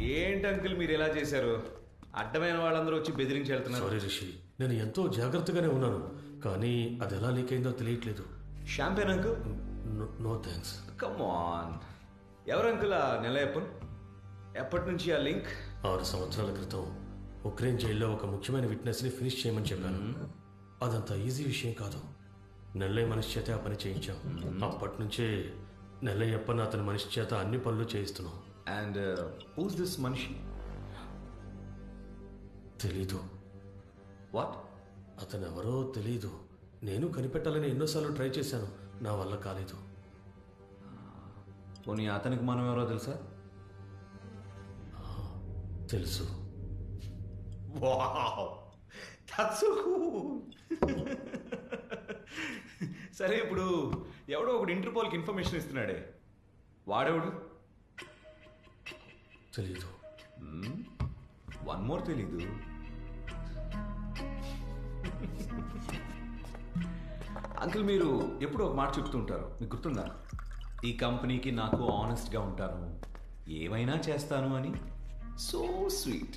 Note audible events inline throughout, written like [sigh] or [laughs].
ఏంటి అంకుల్ మీరు ఎలా చేశారు? అడ్డమైన వాళ్ళందరూ వచ్చి బెదిరించి వెళ్తున్నారు. సారీ రిషి. నేను ఎంతో జాగ్రత్తగానే ఉన్నాను కానీ అది ఎలా లీక్ అయిందో తెలియట్లేదు. Champagne uncle no- thanks come on ఎవరు అంకుల్ ఆ నెలయప్పన్ ఎప్పటి నుంచి ఆ లింక్? ఆరు సంవత్సరాల క్రితం ఉక్రెయిన్ జైల్లో ఒక ముఖ్యమైన విట్నెస్ని ఫినిష్ చేయమని చెప్పాను. అదంత ఈజీ విషయం కాదు. నెల్లయ్య మనిషి చేత ఆ పని చేయించాం. అప్పటి నుంచే నెల్లయ్యప్పని అతని మనిషి చేత అన్ని పనులు చేయిస్తున్నాం. అండ్ హూస్ దిస్ మనిషి తెలీదు. వాట్ అతను ఎవరో తెలీదు. నేను కనిపెట్టాలని ఎన్నోసార్లు ట్రై చేశాను. నా వల్ల కాలేదు. పోనీ అతనికి మనం ఎవరో తెలుసా? తెలుసు. సరే ఇప్పుడు ఎవడో ఒకడు ఇంటర్పోల్కి ఇన్ఫర్మేషన్ ఇస్తున్నాడే. వాడెవడు? తెలీదు. వన్ మోర్ తెలీదు. అంకుల్ మీరు ఎప్పుడు ఒక మాట చెప్తూ ఉంటారు. మీకు గుర్తుందా? ఈ కంపెనీకి నాకు ఆనెస్ట్గా ఉంటాను. ఏమైనా చేస్తాను అని. So sweet.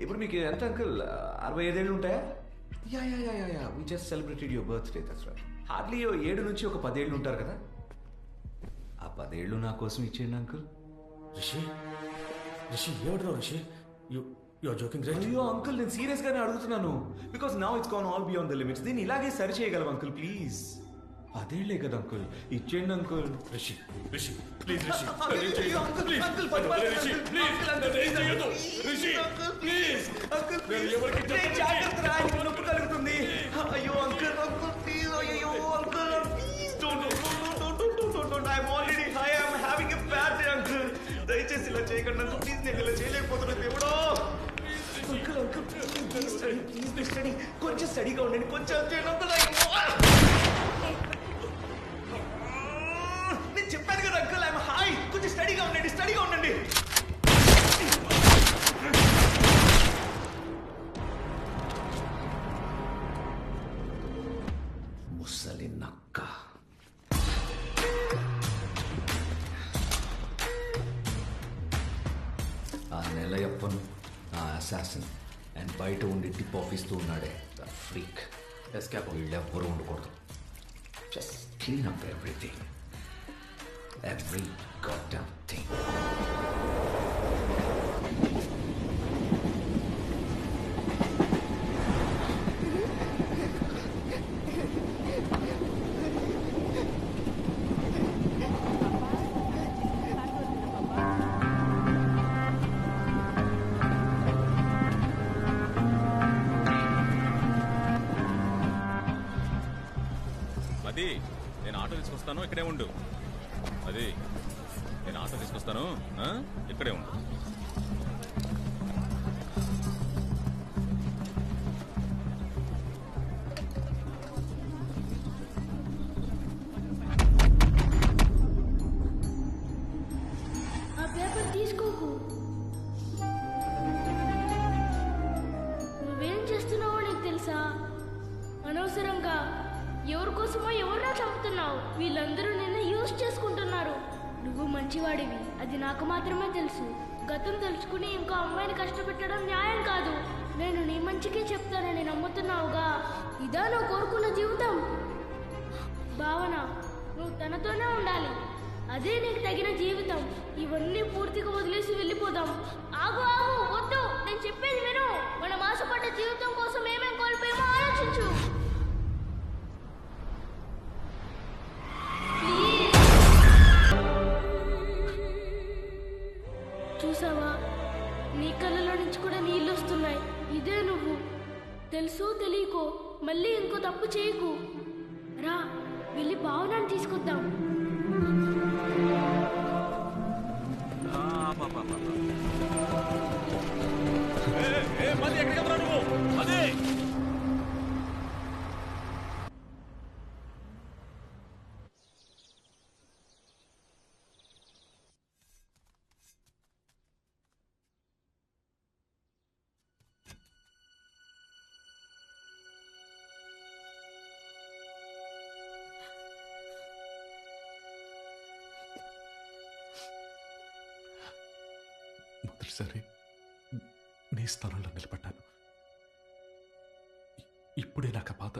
ఇప్పుడు మీకు ఎంత అంకుల్? అరవై ఐదేళ్ళు ఉంటాయా? Yeah yeah yeah yeah yeah. We just celebrated your birthday that's right hardly ఏడు నుంచి ఒక పదేళ్ళు ఉంటారు కదా? ఆ పదేళ్ళు నా కోసం ఇచ్చేయండి అంకుల్. రిషి? రిషి ఏమంటున్నావు రిషి? You joking right? అయ్యో అంకుల్ నేను సీరియస్ గానే అడుగుతున్నాను. Because now it's gone all beyond the limits దీన్ని ఇలాగే సరి చేయగలం అంకుల్ ప్లీజ్ అదేలే కదా అంకుల్. ఇచ్చేయండి అంకుల్. రిషి రిషి ప్లీజ్ రిషి. [laughs] పని, రిషి ప్లీజ్ చేయొద్దు రిషి ప్లీజ్ అంకుల్ ఎవరికి ప్లీజ్. జాగ్రత్త నొప్పి కలుగుతుంది. అయ్యో అంకుల్ అంకుల్ ప్లీజ్ అయ్యో ఇలా చేయకుండా ప్లీజ్ నేను ఇలా చేయలేకపోతున్నా దేవుడో uncle uncle please steady please steady కొంచెం స్టడీగా ఉండండి కొంచెం అసాసిన్ అండ్ బయట ఉండి టిప్ ఆఫీస్తూ ఉన్నాడే. ద ఫ్రీక్ ఎస్కేప్ వీళ్ళెవ్వరూ ఉండకూడదు. Just clean up everything every god thing తీసుకొస్తాను ఇక్కడే ఉండు అది నేను ఆటో తీసుకొస్తాను ఆ? ఇక్కడే ఉండు మంచికే చెప్తానని నమ్ముతున్నావుగా? ఇదా నువ్వు కోరుకున్న జీవితం? భావన నువ్వు తనతోనే ఉండాలి. అదే నీకు తగిన జీవితం. ఇవన్నీ పూర్తిగా వదిలేసి వెళ్ళిపోదాం. ఆగు ఆగు వద్దు. నేను చెప్పేది విను. మనం ఆశపడ్డ జీవితం కోసం ఏమేం కోల్పోయామో ఆలోచించు. చూసావా? నీ కళ్ళలో నుంచి కూడా నీళ్ళు వస్తున్నాయి. ఇదే నువ్వు. తెలుసో తెలియకో మళ్ళీ ఇంకో తప్పు చేయకు. రా వెళ్ళి భావనని తీసుకొద్దాం. మొదటిసారి నీ స్థానంలో నిలబడ్డాను. ఇప్పుడే నాకు ఆ బాధ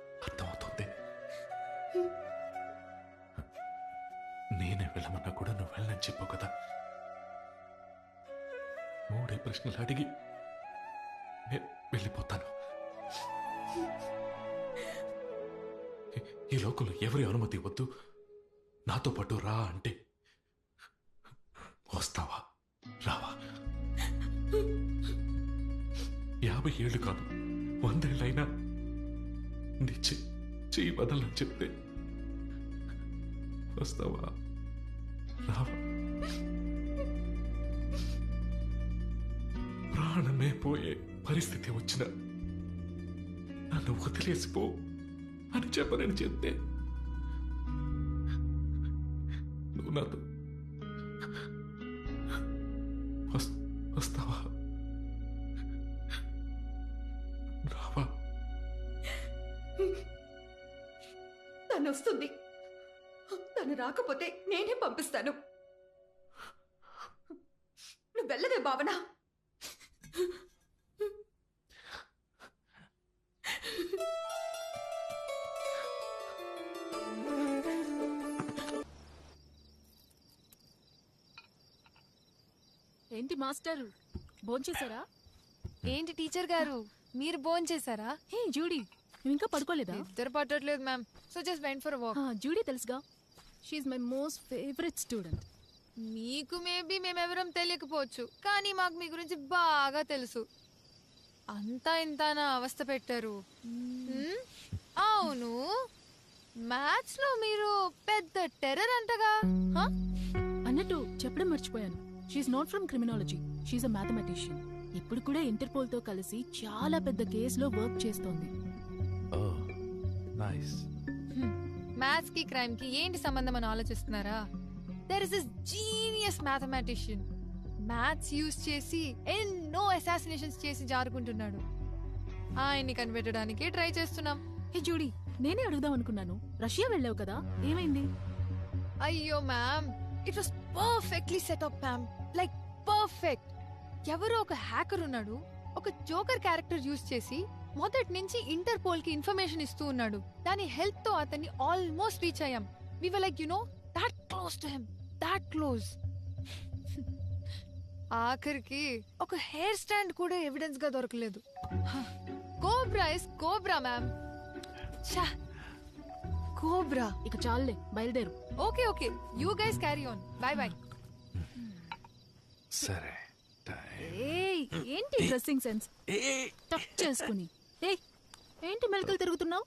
అర్థమవుతుంది. నేనే వెళ్ళమన్నా కూడా నువ్వు వెళ్ళని చెప్పావు కదా. మూడే ప్రశ్నలు అడిగి నేను వెళ్ళిపోతాను. ఈ- ఈ లోకంలో ఎవరి అనుమతి వద్దు నాతో పాటు రా అంటే యాభై ఏళ్ళు కాదు. వందేళ్ళైనా నీ చెయ్యి వదలని చెప్తే వస్తావా? రావా? ప్రాణమే పోయే పరిస్థితి వచ్చిన నన్ను వదిలేసిపో అని చెప్పనని చెప్తే నువ్వు నాతో వస్- వస్తావా? తను వస్తుంది. తను రాకపోతే నేనే పంపిస్తాను. నువ్వు వెళ్ళవే భావన. ఏంటి మాస్టర్? భోంచేశారా? ఏంటి టీచర్ గారు? మీరు బోన్ చేశారా హే జూడీ. నువ్వు ఇంకా పడుకోలేదా? ఇద్దరు పట్టట్లేదు ma'am so just went for walk Judy తెలుసుగా. She's my most favourite student మీకు మేబీ మేమెవరం తెలియకపోవచ్చు కానీ మాకు మీ గురించి బాగా తెలుసు. అంతా ఇంత నా అవస్థ పెట్టారు. హ్మ్? అవును. మ్యాథ్స్లో మీరు పెద్ద టెర్రర్ అంటగా. అన్నట్టు చెప్పడం మర్చిపోయాను. She's not from criminology she's a mathematician ఇప్పుడు కూడా ఇంటర్పోల్తో కలిసి చాలా పెద్ద కేసులో వర్క్ చేస్తోంది. నైస్ మ్యాథ్స్కి క్రైమ్కి ఏంటి సంబంధం అని ఆలోచిస్తున్నారా? There is is genius mathematician maths use చేసి ఎన్నో అసాసినేషన్స్ చేసి జారుకుంటున్నాడు. ఆయన్ని కనిపెట్టడానికి ట్రై చేస్తున్నాం. హే జూడీ నేనే అడుగుదాం అనుకున్నాను. రష్యా వెళ్ళావు కదా ఏమైంది? అయ్యో ma'am it was perfectly setup ma'am like perfect ఎవరో ఒక హ్యాకర్ ఉన్నాడు. ఒక జోకర్ క్యారెక్టర్ యూస్ చేసి మొదటి నుంచి ఇంటర్పోల్కి ఇన్ఫర్మేషన్ ఇస్తూ ఉన్నాడు. దాని హెల్ప్తో అతన్ని ఆల్మోస్ట్ రీచ్ అయ్యాం. We were like you know that close to him that close ఆఖరికి ఒక హెయిర్ స్టాండ్ కూడా ఎవిడెన్స్గా దొరకలేదు. Cobra is cobra ma'am cobra ఇక చాలులే బయలుదేరు. Okay okay you guys carry on bye bye సరే ఏంటి డ్రెస్సింగ్ సెన్స్ టక్ చేసుకుని. ఏయ్ ఏంటి మెలికలు తిరుగుతున్నావు?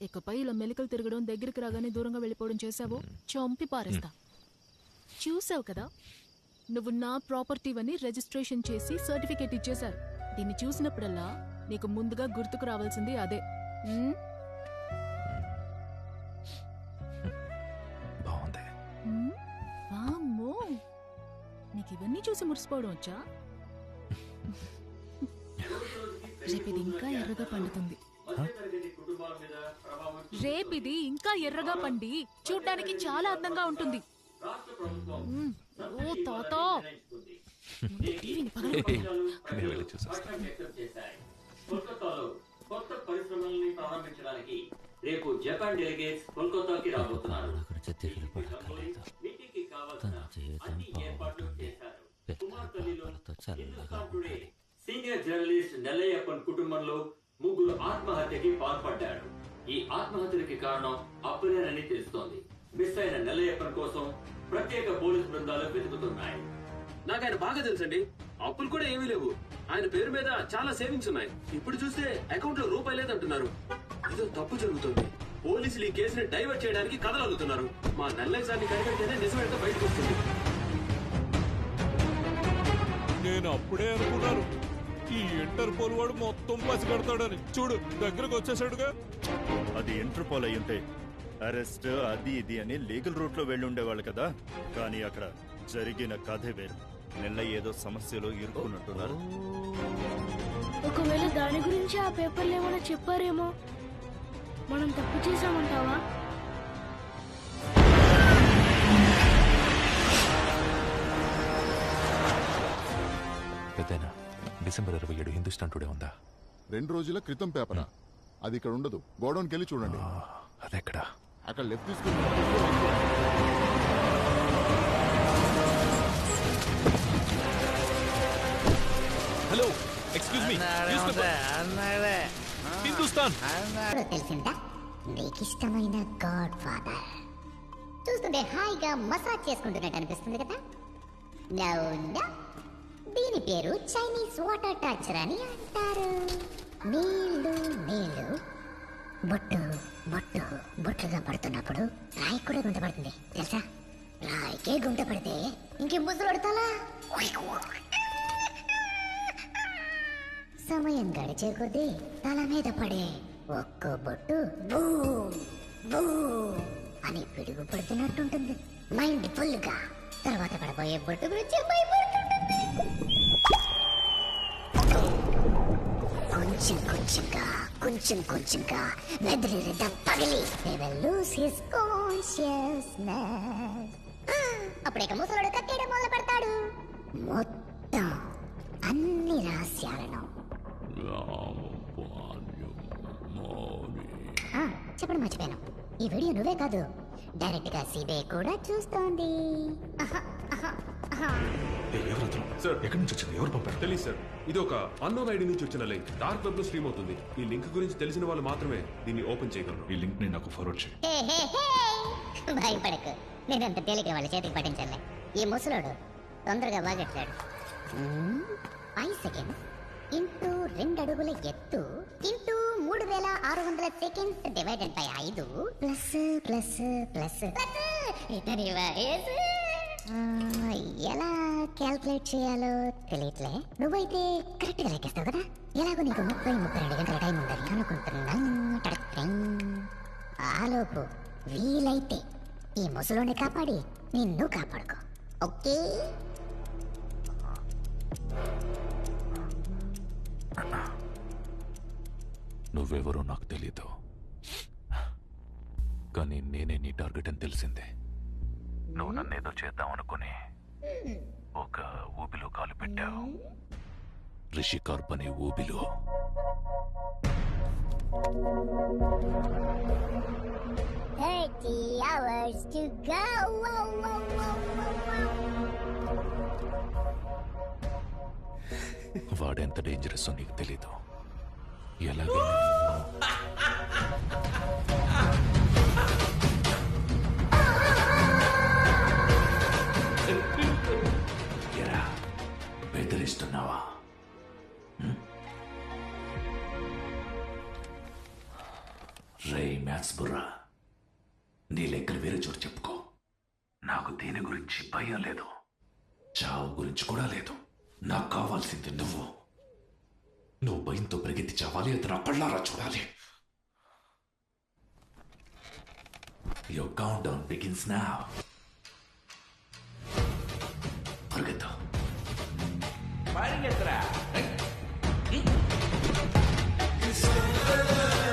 ఇకపై ఇలా మెలికలు తిరగడం దగ్గరికి రాగానే దూరంగా వెళ్ళిపోవడం చేసావో చంపి పారేస్తా. చూసావు కదా నువ్వు నా ప్రాపర్టీవని రిజిస్ట్రేషన్ చేసి సర్టిఫికేట్ ఇచ్చేశారు. దీన్ని చూసినప్పుడల్లా నీకు ముందుగా గుర్తుకు రావాల్సింది అదే. ఉమ్? బాగుంది. ఉమ్? వామ్మో! నీకు ఇవన్నీ చూసి మురిసిపోవడం వచ్చా? [laughs] రేపు ఇది ఇంకా ఎర్రగా పండుతుంది. రేపు ఇది ఇంకా ఎర్రగా పండి. చూడ్డానికి చాలా అందంగా ఉంటుంది. ఓ తాత. ముందు టీవీని పగలగొట్టు. నేను వెళ్ళి చూసొస్తాను కోల్కతాలో కొత్త పరిశ్రమల్ని ప్రారంభించడానికి రేపు జపాన్ డెలిగేట్స్ కోల్కతాకి రాబోతున్నారు. మీటింగ్కి కావాల్సిన అన్ని ఏర్పాట్లు చేశారు. కుమార్తెలో Hindustan today senior journalist Nellaiappan కుటుంబంలో ముగ్గురు ఆత్మహత్యకి పాల్పడ్డారు ఈ ఆత్మహత్యకి కారణం అప్పులేనని తెలుస్తోంది. మిస్ అయిన నెల్లయ్యప్పన్ కోసం ప్రత్యేక పోలీస్ బృందాలు వెతుకుతున్నాయి. నాకు ఆయన బాగా తెలుసండి. అప్పులు కూడా ఏమీ లేవు. ఆయన పేరు మీద చాలా సేవింగ్స్ ఉన్నాయి. ఇప్పుడు చూస్తే అకౌంట్లో రూపాయి లేదంటున్నారు. ఏదో తప్పు జరుగుతుంది. పోలీసులు ఈ కేసుని డైవర్ట్ చేయడానికి కథలు అల్లుతున్నారు మా నెల్లకి సార్ని కనిపెడితేనే నిజమేంటో బయటకు వస్తుంది. నేను అప్పుడే అనుకున్నాను. ఈ ఇంటర్పోల్ వాడు మొత్తం పసిగడతాడని. చూడు దగ్గరకు వచ్చేసాడుగా. అది ఇంటర్పోల్ అయి ఉంటే అరెస్ట్ అది ఇది అని లీగల్ రూట్లో వెళ్ళి ఉండేవాళ్ళు కదా. కానీ అక్కడ జరిగిన కథే వేరు. నెల్ల ఏదో సమస్యలో ఇరుక్కున్నట్టున్నారు. ఒకవేళ దాని గురించి ఆ పేపర్లు ఏమైనా చెప్పారేమో? మనం తప్పు చేశామంటావా? పెద్దయినా డిసెంబర్ ఇరవై ఏడు హిందుస్థాన్ టుడే ఉందా? రెండు రోజుల క్రితం పేపరా? అది ఇక్కడ ఉండదు. గోడౌన్కి వెళ్ళి చూడండి. అదెక్కడా? అక్కడ లెఫ్ట్ తీసుకుని హలో ఎక్స్క్యూజ్ మీ. హిందుస్థాన్. తెలిసిందా? నీకు ఇష్టమైన గాడ్ ఫాదర్ చూస్తుంటే హాయిగా మసాజ్ చేసుకుంటున్నట్టు అనిపిస్తుంది కదా? నవ్వు దీని పేరు చైనీస్ వాటర్ టార్చర్ అని అంటారు. నీళ్ళు నీళ్ళు. బొట్టు బొట్టు. బొట్టుగా పడుతున్నప్పుడు రాయి కూడా గుంట పడుతుంది. తెలుసా? రాయికే గుంట పడితే ఇంకే ముసలు సమయం గడిచే కొద్దీ తల మీద పడే ఒక్కో బొట్టు బూమ్, బూమ్ అని పిడుగు పడుతున్నట్టుంటుంది. మైండ్ ఫుల్గా తర్వాత పడబోయే బొట్టు గురించి కొంచెం కొంచెంగా కొంచెం కొంచెంగా మెదడు రిధం పగిలి they will lose his consciousness. అప్పుడే ముసలుడు కట్టేయడం మొదలు పెడతాడు. మొత్తం అన్ని రహస్యాలను. ఆ, చెప్పడం మర్చిపోయాను ఈ వీడియో నువ్వే కాదు డైరెక్ట్గా సిబిఐ కూడా చూస్తోంది. సార్ ఎక్కడి నుంచి వచ్చింది ఎవరు పంపారు? తెలియదు సార్ ఇది ఒక అన్నోన్ ఐడి నుంచి వచ్చిన లింక్ డార్క్ వెబ్లో స్ట్రీమ్ అవుతుంది. ఈ లింక్ గురించి తెలిసిన వాళ్ళు మాత్రమే దీన్ని ఓపెన్ చేయగలరు. ఈ లింక్ని నాకు ఫార్వర్డ్ చేయి. హే, హే, హే. భయపడకు. నేనంత తేలిక వాళ్ళ చేతికి పట్టించలే ఈ ముసలోడు తొందరగా బాగెట్టాడు ఫైవ్ సెకండ్ ఇంటూ రెండు అడుగుల ఎత్తు. ఇంటూ మూడు వేల ఆరు వందల సెకండ్స్ డివైడెడ్ బై ఐదు. ప్లస్ ప్లస్ ప్లస్ ఇతని వయసు ఆ, ఎలా క్యాల్కులేట్ చేయాలో తెలియట్లే. నువ్వైతే కరెక్ట్గా లెక్కేస్తావు కదా? ఎలాగో నీకు ముప్పై ముప్పై రెండు గంటల టైం ఉందని అనుకుంటున్నాను. ఆలోపు వీలైతే ఈ ముసలోని కాపాడి నిన్ను కాపాడుకో. ఓకే? నువ్వెవరో నాకు తెలీదు. కానీ నేనే నీ టార్గెట్ అని తెలిసిందే. నువ్వు నన్నేదో చేద్దాం అనుకుని ఒక ఊబిలో కాలు పెట్టావు. రిషి కార్ప్ అనే ఊబిలో. Thirty hours to go. Whoa, whoa, whoa, whoa, వాడెంత డేంజరస్ నీకు తెలీదు. ఎలాగైనా ఛాన్స్ బుర్రా నీ లెక్కలు వేరే చోటు చెప్పుకో. నాకు దేని గురించి భయం లేదు. చావు గురించి కూడా లేదు. నాకు కావాల్సింది నువ్వు. నువ్వు భయంతో ప్రగతి చావాలి అతను అప్పట్లారా చూడాలి. Your countdown begins now. పరిగెత్తా. పరిగెత్తరా.